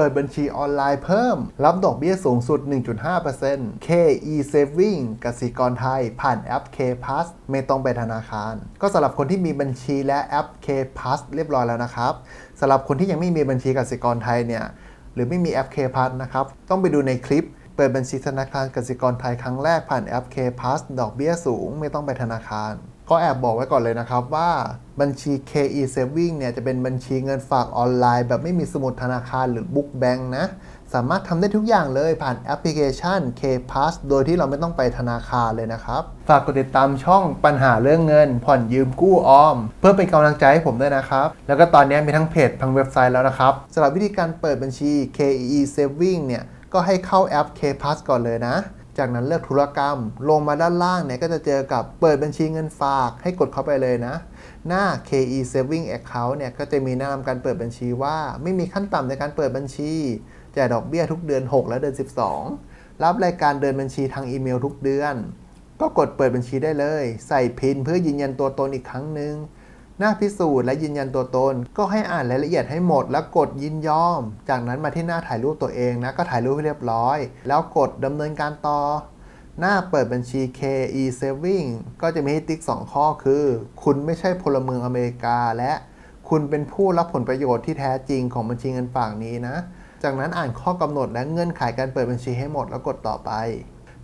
เปิดบัญชีออนไลน์เพิ่ม รับดอกเบี้ยสูงสุด 1.5% KE Saving กสิกรไทย ผ่านแอป K Pass ไม่ต้องไปธนาคาร ก็สำหรับคนที่มีบัญชีและแอป K Pass เรียบร้อยแล้วนะครับสำหรับคนที่ยังไม่มีบัญชีกสิกรไทยเนี่ยหรือไม่มีแอป K Pass นะครับต้องไปดูในคลิปเปิดบัญชีธนาคารกสิกรไทยครั้งแรกผ่านแอป K Pass ดอกเบี้ยสูง ไม่ต้องไปธนาคาร ก็แอบบอกไว้ก่อนเลยนะครับว่าบัญชี KE Saving เนี่ยจะเป็นบัญชีเงินฝากออนไลน์ แบบไม่มีสมุดธนาคารหรือบุ๊กแบงค์นะ สามารถทำได้ทุกอย่างเลยผ่านแอปพลิเคชัน K Pass โดยที่เราไม่ต้องไปธนาคารเลยนะครับ ฝากกดติดตามช่องปัญหาเรื่องเงิน ผ่อนยืมกู้ออม เพื่อเป็นกำลังใจให้ผมด้วยนะครับ แล้วก็ตอนนี้มีทั้งเพจทั้งเว็บไซต์แล้วนะครับสำหรับวิธีการเปิดบัญชี KE Saving เนี่ยก็ให้เข้าแอป K Pass ก่อนเลยนะ จากนั้นเลือกธุรกรรม ลงมาด้านล่างเนี่ยก็จะเจอกับเปิดบัญชีเงินฝาก ให้กดเข้าไปเลยนะ หน้า KE Saving Account เนี่ยก็จะมีแนะนำการเปิดบัญชีว่า ไม่มีขั้นต่ำในการเปิดบัญชีจ่ายดอกเบี้ยทุกเดือน 6 และเดือน 12 รับรายการเดินบัญชีทางอีเมลทุกเดือน ก็กดเปิดบัญชีได้เลย ใส่พินเพื่อยืนยันตัวตนอีกครั้งหนึ่ง หน้าพิสูจน์และยืนยันตัวตน ก็ให้อ่านรายละเอียดให้หมด แล้วกดยินยอม จากนั้นมาที่หน้าถ่ายรูปตัวเองนะก็ถ่ายรูปให้เรียบร้อย แล้วกดดำเนินการต่อ หน้าเปิดบัญชี KE Saving ก็จะมีให้ติ๊ก 2 ข้อคือ คุณไม่ใช่พลเมืองอเมริกาและคุณเป็นผู้รับผลประโยชน์ที่แท้จริงของบัญชีเงินฝากนี้นะ จากนั้นอ่านข้อกำหนดและเงื่อนไขการเปิดบัญชีให้หมดแล้วกดต่อไป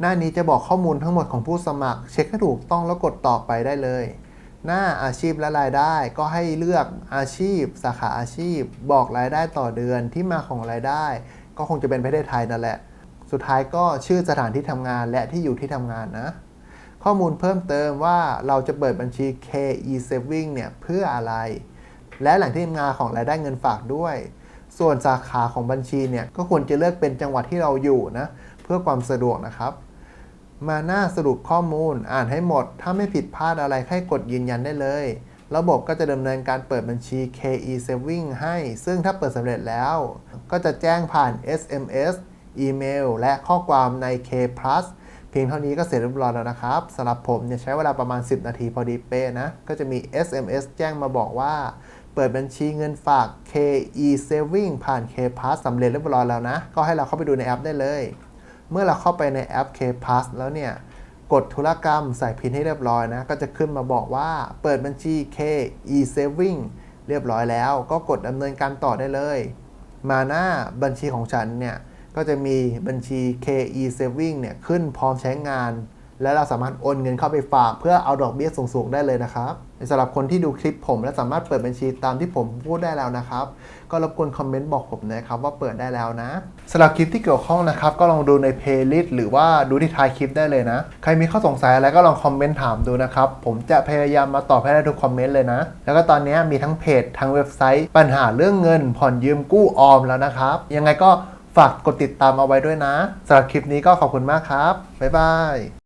หน้านี้จะบอกข้อมูลทั้งหมดของผู้สมัคร เช็คให้ถูกต้องแล้วกดต่อไปได้เลย หน้าอาชีพและรายได้ก็ให้เลือกอาชีพ สาขาอาชีพ บอกรายได้ต่อเดือนที่มาของรายได้ ก็คงจะเป็นประเทศไทยนั่นแหละ สุดท้ายก็ชื่อสถานที่ทำงานและที่อยู่ที่ทำงานนะ ข้อมูลเพิ่มเติมว่าเราจะเปิดบัญชี KE Saving เนี่ยเพื่ออะไร และแหล่งที่ทำงานของรายได้เงินฝากด้วย ส่วนสาขาของบัญชีเนี่ยก็ควรจะเลือกเป็นจังหวัดที่เราอยู่นะเพื่อความสะดวกนะครับ มาหน้าสรุปข้อมูลอ่านให้หมด ถ้าไม่ผิดพลาดอะไรให้กดยืนยันได้เลย ระบบก็จะดำเนินการเปิดบัญชี KE Saving ให้ ซึ่งถ้าเปิดสำเร็จแล้ว ก็จะแจ้งผ่าน SMS อีเมล และข้อความใน K Plus เพียงเท่านี้ก็เสร็จเรียบร้อยแล้วนะครับสำหรับผมเนี่ยใช้เวลาประมาณ 10 นาทีพอดีเป๊ะนะ ก็จะมี SMS แจ้งมาบอกว่า เปิดบัญชีเงินฝาก KE Saving ผ่าน K Plus สำเร็จเรียบร้อยแล้วนะ ก็ให้เราเข้าไปดูในแอปได้เลย เมื่อเราเข้าไปในแอป K Plus แล้วเนี่ย กดธุรกรรมใส่พินให้เรียบร้อยนะ ก็จะขึ้นมาบอกว่าเปิดบัญชี K E Saving เรียบร้อยแล้ว ก็กดดำเนินการต่อได้เลย มาหน้าบัญชีของฉันเนี่ย ก็จะมีบัญชี KE Saving เนี่ยขึ้นพร้อมใช้งาน และเราสามารถโอนเงินเข้าไปฝากเพื่อเอาดอกเบี้ยสูงๆได้เลยนะครับสำหรับคนที่ดูคลิปผม และสามารถเปิดบัญชีตามที่ผมพูดได้แล้วนะครับ ก็รบกวนคอมเมนต์บอกผมนะครับว่าเปิดได้แล้วนะสำหรับคลิปที่เกี่ยวข้องนะครับ ก็ลองดูในเพลย์ลิสต์หรือว่าดูที่ท้ายคลิปได้เลยนะ ใครมีข้อสงสัยอะไรก็ลองคอมเมนต์ถามดูนะครับ ผมจะพยายามมาตอบให้ได้ทุกคอมเมนต์เลยนะ แล้วก็ตอนนี้มีทั้งเพจทั้งเว็บไซต์ ปัญหาเรื่องเงิน ผ่อนยืมกู้ออมแล้วนะครับยังไงก็ฝากกดติดตามเอาไว้ด้วยนะสำหรับคลิปนี้ก็ขอบคุณมากครับบ๊ายบาย